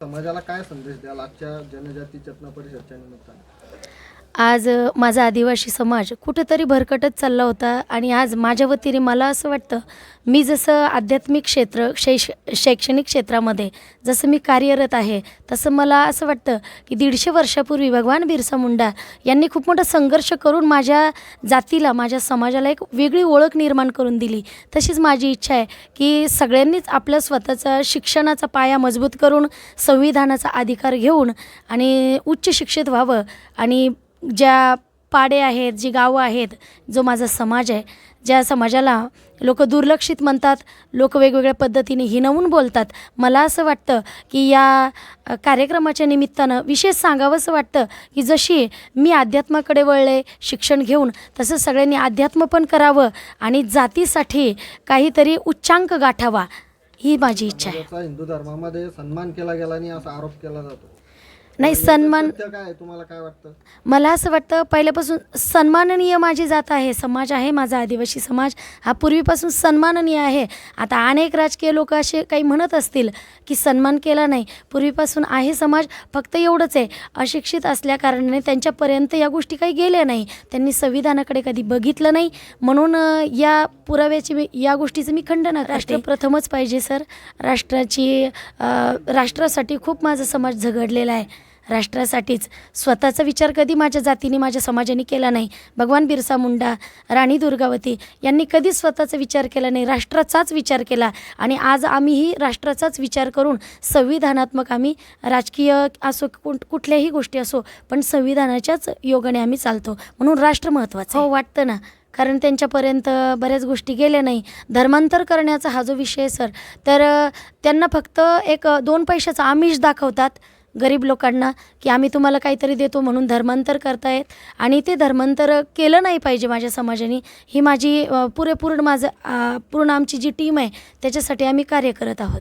समाजाला काय संदेश द्याल आजच्या जनजाती चेतना परिषदच्या निमित्ताने? आज माझा आदिवासी समाज कुठंतरी भरकटत चालला होता आणि आज माझ्या वतीने मला असं वाटतं मी जसं आध्यात्मिक क्षेत्र शैश शैक्षणिक क्षेत्रामध्ये जसं मी कार्यरत आहे तसं मला असं वाटतं की दीडशे वर्षापूर्वी भगवान बिरसा मुंडा यांनी खूप मोठा संघर्ष करून माझ्या जातीला माझ्या समाजाला एक वेगळी ओळख निर्माण करून दिली. तशीच माझी इच्छा आहे की सगळ्यांनीच आपलं स्वतःचा शिक्षणाचा पाया मजबूत करून संविधानाचा अधिकार घेऊन आणि उच्च शिक्षित व्हावं आणि ज्या पाडे आहेत जी गावं आहेत जो माझा समाज आहे ज्या समाजाला लोक दुर्लक्षित म्हणतात लोक वेगवेगळ्या पद्धतीने हिनवून बोलतात मला असं वाटतं की या कार्यक्रमाच्या निमित्तानं विशेष सांगावंसं वाटतं की जशी मी अध्यात्माकडे वळले शिक्षण घेऊन तसं सगळ्यांनी अध्यात्म पण करावं आणि जातीसाठी काहीतरी उच्चांक गाठावा ही माझी इच्छा आहे. हिंदू धर्मामध्ये सन्मान केला गेला आणि असा आरोप केला जातो. नाही सन्मान सत्य काय आहे? तुम्हाला काय वाटतं? मला असं वाटतं पहिल्यापासून सन्माननीय माझी जात आहे. समाज आहे माझा आदिवासी समाज. हा पूर्वीपासून सन्माननीय आहे. आता अनेक राजकीय लोक असे काही म्हणत असतील की सन्मान केला नाही. पूर्वीपासून आहे समाज फक्त एवढंच आहे. अशिक्षित असल्याकारणाने त्यांच्यापर्यंत या गोष्टी काही गेल्या नाही. त्यांनी संविधानाकडे कधी बघितलं नाही. म्हणून अ, या पुराव्याची मी या गोष्टीचं मी खंडन राष्ट्र प्रथमच पाहिजे सर. राष्ट्राची अ, राष्ट्रासाठी खूप माझा समाज झगडलेला आहे. राष्ट्रासाठीच. स्वतःचा विचार कधी माझ्या जातीने माझ्या समाजाने केला नाही? भगवान बिरसा मुंडा राणी दुर्गावती यांनी कधीच स्वतःचा विचार केला नाही राष्ट्राचाच विचार केला. आणि आज आम्हीही राष्ट्राचाच विचार करून संविधानात्मक आम्ही राजकीय असो कुठ- कुठल्याही गोष्टी असो पण संविधानाच्याच योगाने आम्ही चालतो. म्हणून राष्ट्र महत्त्वाचं हो वाटतं ना. कारण त्यांच्यापर्यंत बऱ्याच गोष्टी गेल्या नाही. धर्मांतर करण्याचा हा जो विषय सर तर त्यांना फक्त एक दोन पैशाचं आमिष दाखवतात. गरीब लोकांना की आम्ही तुम्हाला काहीतरी देतो म्हणून धर्मांतर करतायत आणि ते धर्मांतर केलं नाही पाहिजे माझ्या समाजाने. ही माझी पुरेपूर पुरेपूर्ण माझं पूर्ण आमची जी टीम आहे त्याच्यासाठी आम्ही कार्य करत आहोत.